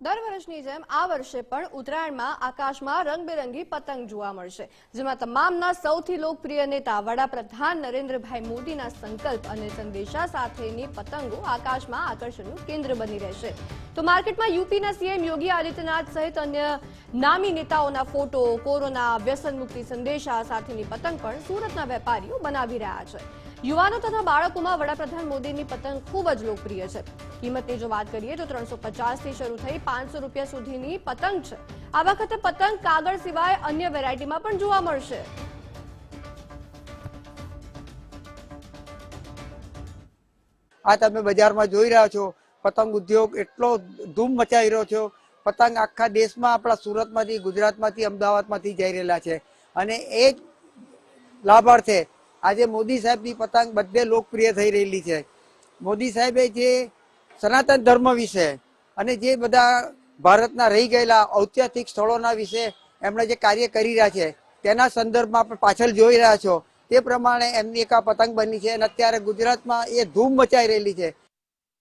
દર વર્ષની જેમ આ વર્ષે પણ ઉત્તરાયણમાં આકાશમાં રંગબેરંગી પતંગ જોવા મળશે, જેમાં તમામના સૌથી લોકપ્રિય નેતા, વડાપ્રધાન નરેન્દ્રભાઈ મોદીના સંકલ્પ અને સંદેશા સાથેની પતંગો આકાશમાં આકર્ષણનું કેન્દ્ર બની રહેશે. તો માર્કેટમાં યુપીના સીએમ યોગી આદિત્યનાથ સહિત અન્ય નામી નેતાઓના ફોટો, કોરોના વ્યસન મુક્તિ સંદેશા સાથેની પતંગ પણ સુરતના વેપારીઓ બનાવી રહ્યા છે. યુવાનો તથા બાળકોમાં વડાપ્રધાન મોદીની પતંગ ખૂબ જ લોકપ્રિય છે. કિંમતની જો વાત કરીએ તો ત્રણસો થી શરૂ થઈ પાંચસો રૂપિયા સુધીની પતંગ છે. આ વખતે પતંગ કાગળ સિવાય અન્ય વેરાયટીમાં પણ જોવા મળશે. આ તમે બજારમાં જોઈ રહ્યા છો, પતંગ ઉદ્યોગ એટલો ધૂમ મચાવી રહ્યો છો. પતંગ આખા દેશમાં, આપણા સુરતમાંથી, ગુજરાતમાંથી, અમદાવાદમાંથી જઈ રહેલા છે. અને એ જ લાભાર્થે આજે મોદી સાહેબની પતંગ બધે લોકપ્રિય થઈ રહેલી છે. મોદી સાહેબે જે સનાતન ધર્મ વિશે અને જે બધા ભારતના રહી ગયેલા ઐતિહાસિક સ્થળોના વિશે એમણે જે કાર્ય કરી રહ્યા છે, તેના સંદર્ભમાં આપણે પાછળ જોઈ રહ્યા છો. તે પ્રમાણે એમની એક આ પતંગ બની છે અને અત્યારે ગુજરાતમાં એ ધૂમ મચાઈ રહેલી છે.